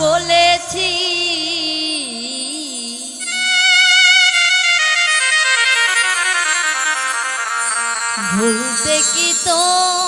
বলেছি। ভুলতে কি তোমায়